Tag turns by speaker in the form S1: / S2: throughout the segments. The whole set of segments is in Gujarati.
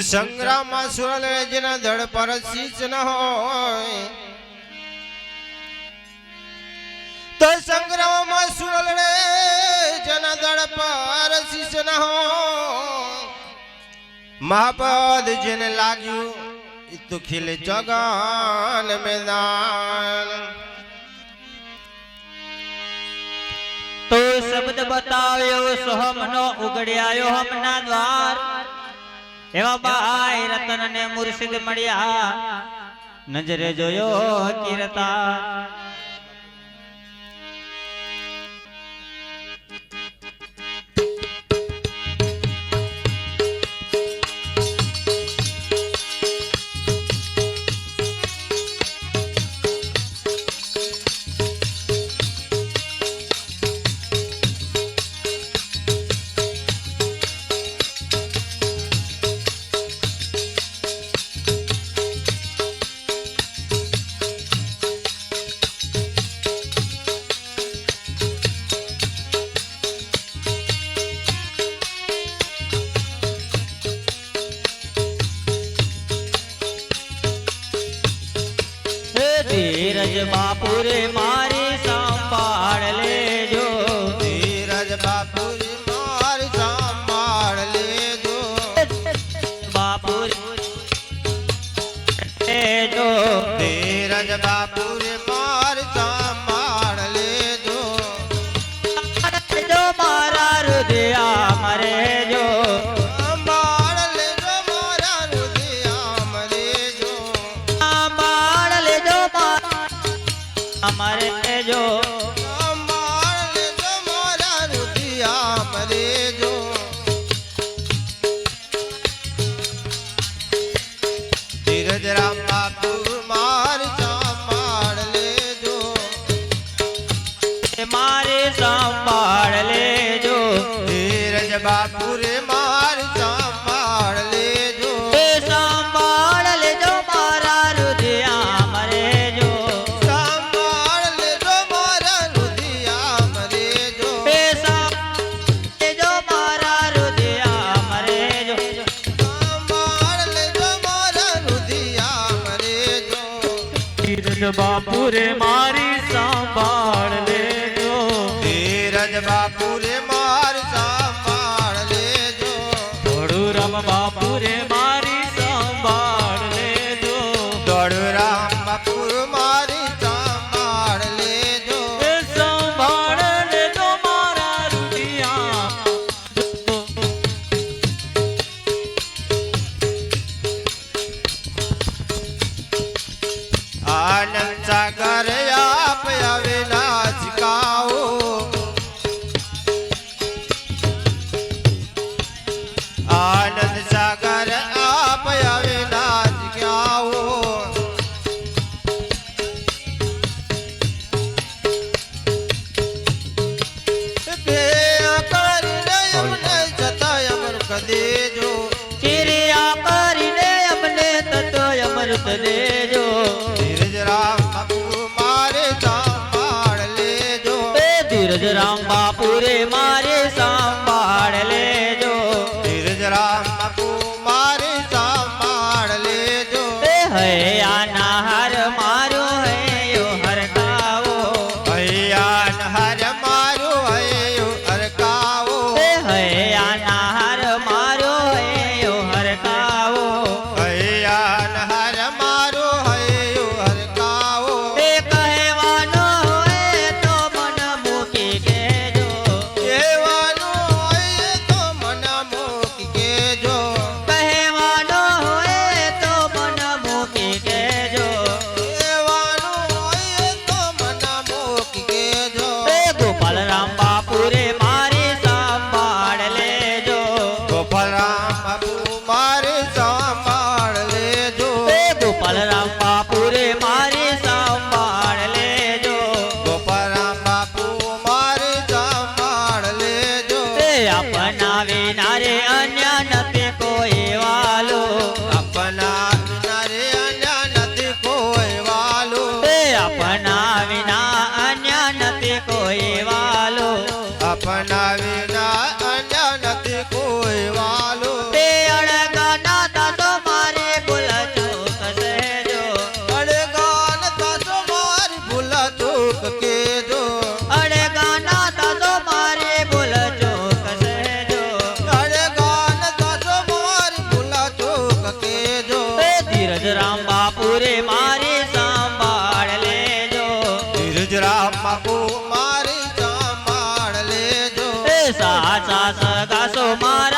S1: संग्राम धड़ पर शीच न हो तो संग्राम धड़ पर शीच न हो महापद जिन लागू तो खिल जगान मैदान
S2: तो शब्द बतायो सो हम न उगड़ आयो हम ना द्वार એવા ભાઈ રતન ને મુર્શિદ મળ્યા નજરે જોયો કિરતા
S3: બાપુ
S2: રે મારી સંભાળ લેજો
S1: ધીરજ બાપુ રે મારી સંભાળ લેજો
S3: થોડું રમ બાપુ
S2: સાચા સગા સો મારા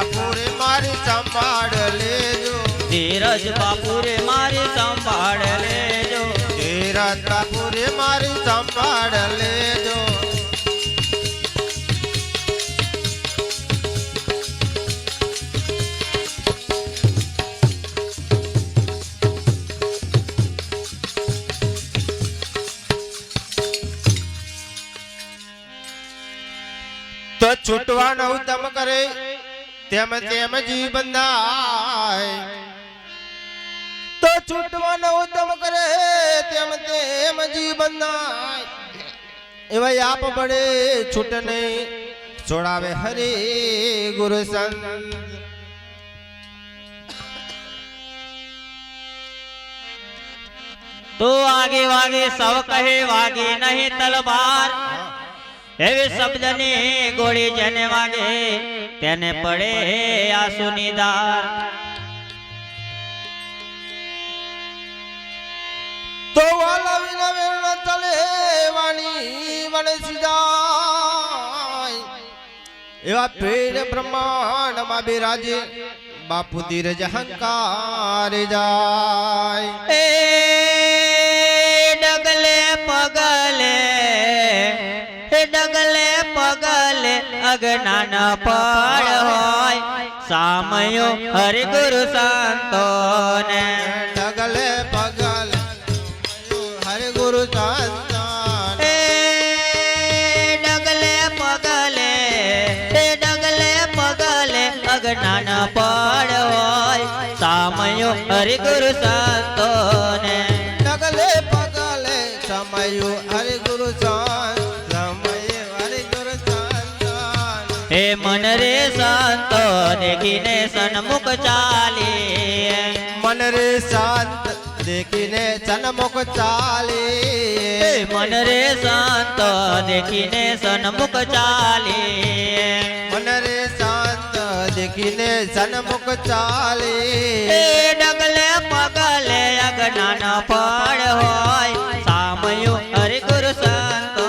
S1: બાપુરે મારી સંભાળ લેજો
S2: ધીરજ બાપુરે મારી સંભાળ લેજો
S1: ધીરજ બાપુરે મારી સંભાળ લેજો તો છૂટવા નવ કરે तेम तेम जी बंदाए तो छुटवन उदम करे तेम तेम जी बंदाए ए भाई आप बड़े छुटने छोड़ावे हरे गुरु संत
S2: तो आगे वागे सब कहे वागे नहीं तलवार हाँ। सब जने गोड़ी जने वागे। તેને પડે આસુની દાર
S1: તો વાલા વિના વેણ તલે વાણી વણે સિજાય એવા પેડ બ્રહ્માંડમાં બિરાજે બાપુ ધીરજ હંકાર જાય
S2: એ लग्न न पार हो सामयो हरि गुरु संतो ने
S1: लगले पगल हरि गुरु संतगले
S2: पगले डगले पगले लग्न न पार हो सामयो गुरु संतो ने દેખીને સન્મુખ ચાલે
S1: મન રે શાંત દેખીને સન્મુખ ચાલે
S2: મન રે શાંત દેખીને સન્મુખ ચાલે મન
S1: રે શાંત દેખીને સન્મુખ ચાલે
S2: ડગલે પગલે અજ્ઞાન પડ હોય સામયું હરે ગુરુ સંત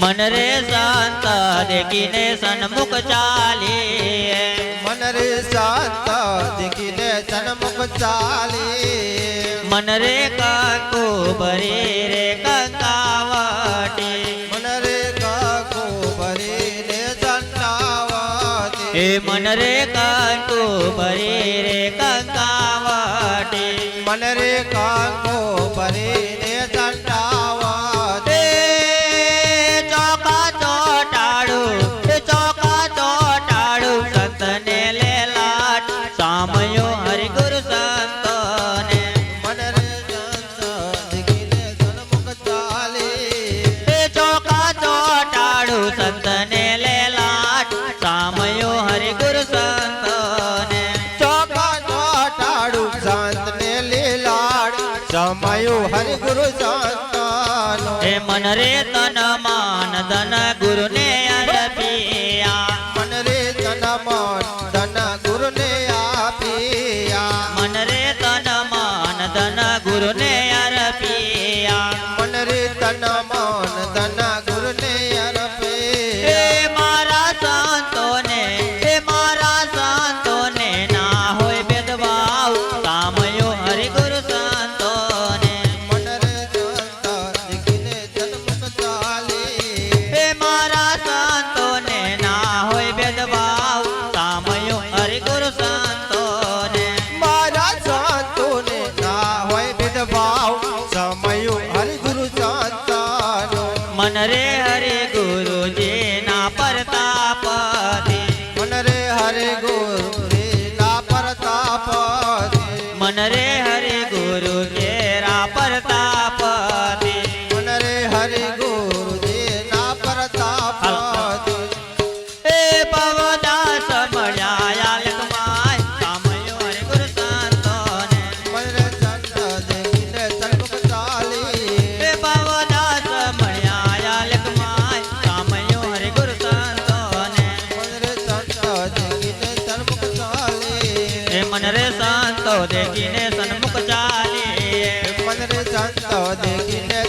S2: मन रे शांत देखी ने सन्मुख चाली
S1: मन रे शांत देखी ने चाली
S2: मन रे का रे कंकावटी
S1: मन रे का को रे चंदावटी
S2: मन रे का रे का માટે
S1: મનરે કાકો
S2: અરે સંતો દેખીને સન્મુખ ચાલે
S1: મન રે સંતો દેખીને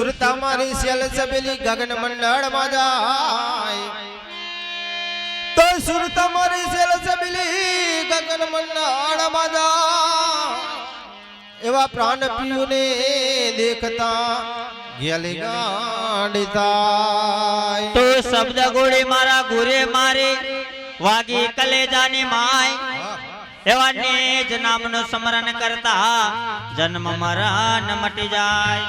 S1: સુરતા મારી સેલ સબેલી ગગન મંડળ માં જાય તો સુરતા મારી સેલ સબેલી ગગન મંડળ માં જાય એવા પ્રાણ પીયુને દેખતા ગેલી ગાંડી
S2: તો શબ્દ ગોળે મારા ગુરે મારે વાગી કલેજાની માય એવા નેજ નામનું સ્મરણ કરતા જન્મ મરણ મટી જાય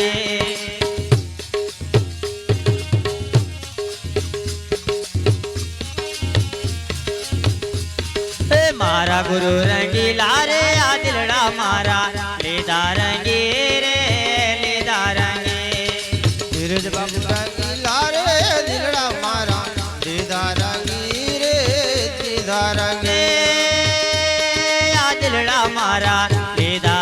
S2: મારા ગુરુ રંગીલા રે આ દિલડા મારા લીધા રંગી રે લીધા રંગી
S1: ધીરજ બાબુ રંગીલા રે દિલડા મારા લીધા રંગી રે લીધા રંગી
S2: આ દિલડા મારા લીધા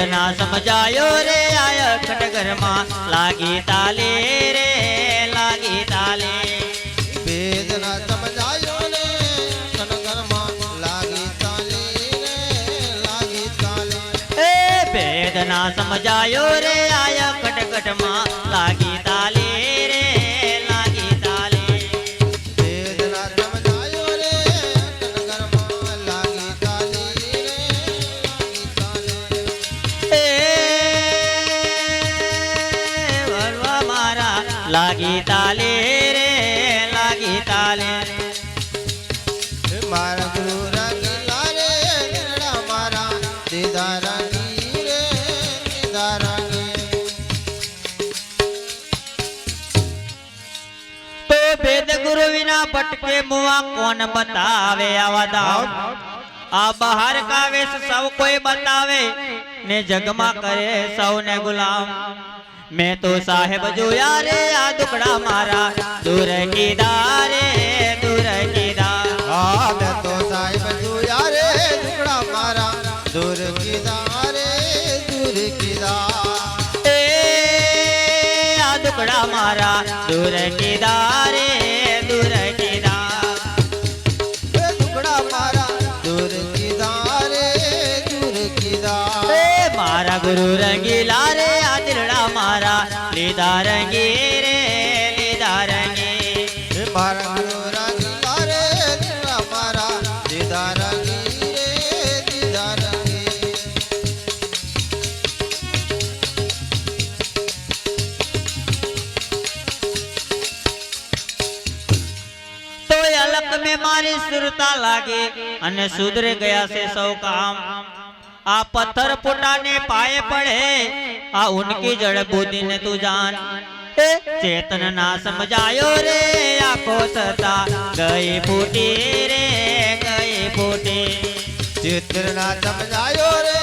S2: શબ્દ ના સમજાયો રે આય ખટઘરમાં લાગી તાલે રે લાગી તાલે
S1: ભેદ ના સમજાયો રે ખટઘરમાં લાગી તાલે રે લાગી
S2: તાલે ના સમજાયો રે આય ખટઘટમાં લાગી તાલે કાલે રે લાગી કાલે રે
S1: હે મારુ ગુરુ રગલા રે નિરડા મારા દેધારાણી રે દેધારાણી
S2: રે તો બેન ગુરુ વિના ભટકે મોઆ કોણ બતાવે આવા દામ આ બહાર કા વેસ સૌ કોઈ બતાવે ને જગમાં કરે સૌને ગુલાવ तो मैं तो साहेब जो यारे आ दुकड़ा मारा दूर की दारे दूर की
S1: दार मैं तो साहेब जो यारे दुकड़ा मारा दूर की दारे दूर की दार
S2: ए दुकड़ा मारा दूर की दार
S1: મારી
S2: સુરતા લાગે અને સુધરે ગયા છે સૌ કામ આ પથ્થર પોતાને પાયે પડે આ ઉનકી જળ બુદ્ધિ તું જાન ચેતન ના સમજાયો રે પોતતા ગઈ ફૂટી રે ગઈ ફૂટી
S1: ચિત્ર ના સમજાયો રે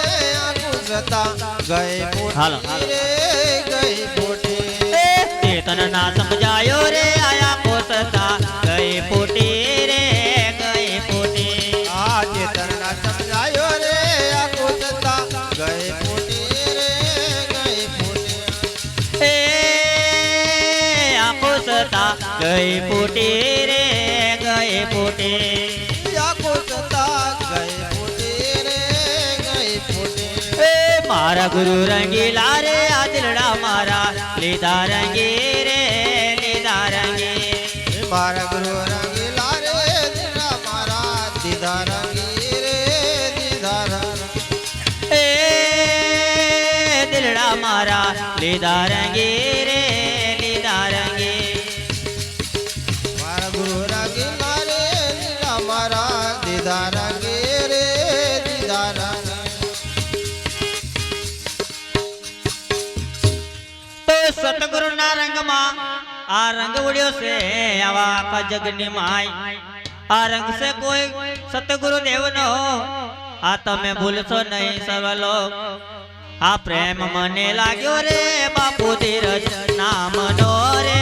S1: ગુજરતા ગઈ ફૂટી રે ગઈ ફૂટી
S2: ચેતન ના સમજાયો રે આયા પોતતા ગઈ ગુરુ રંગીલા રે આદલડા મારા લીધા રંગી રે લીધા રંગી
S1: મારા ગુરુ રંગીલા રે આદલડા મારા દીધા રંગી રે દીધા રંગી
S2: એ દિલડા મારા લીધા रंग उड़ियो से आवा जगनी माई आ रंग से कोई सतगुरु देव न हो आ तमें भूलो नहीं सब लोग आ प्रेम मने लागो रे बापू धीर नाम रे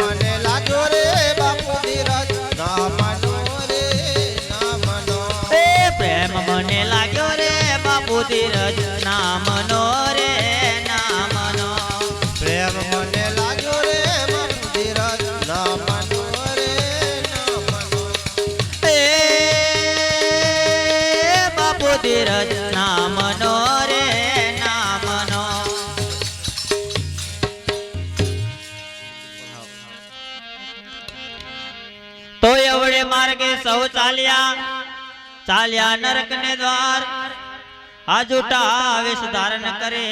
S1: मने लागो रे बाबू
S2: धीरज सौ चालिया चालिया नरक ने द्वार आज धारण करे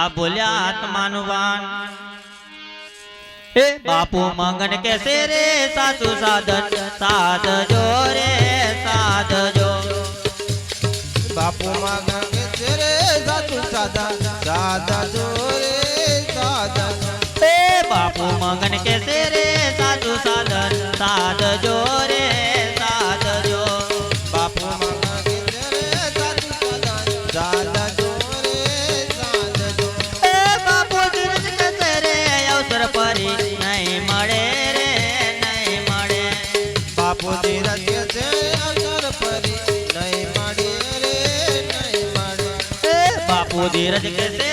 S2: आ बोलिया आत्मानुवान हे बापू मंगन के रे सासु साधन साध जो रे साध जो
S1: बापू मंगन के रे सासु साधन साध जो रे साध
S2: बापू मंगन कैसे रे सासु साधन साध जो मोदी रज कैसे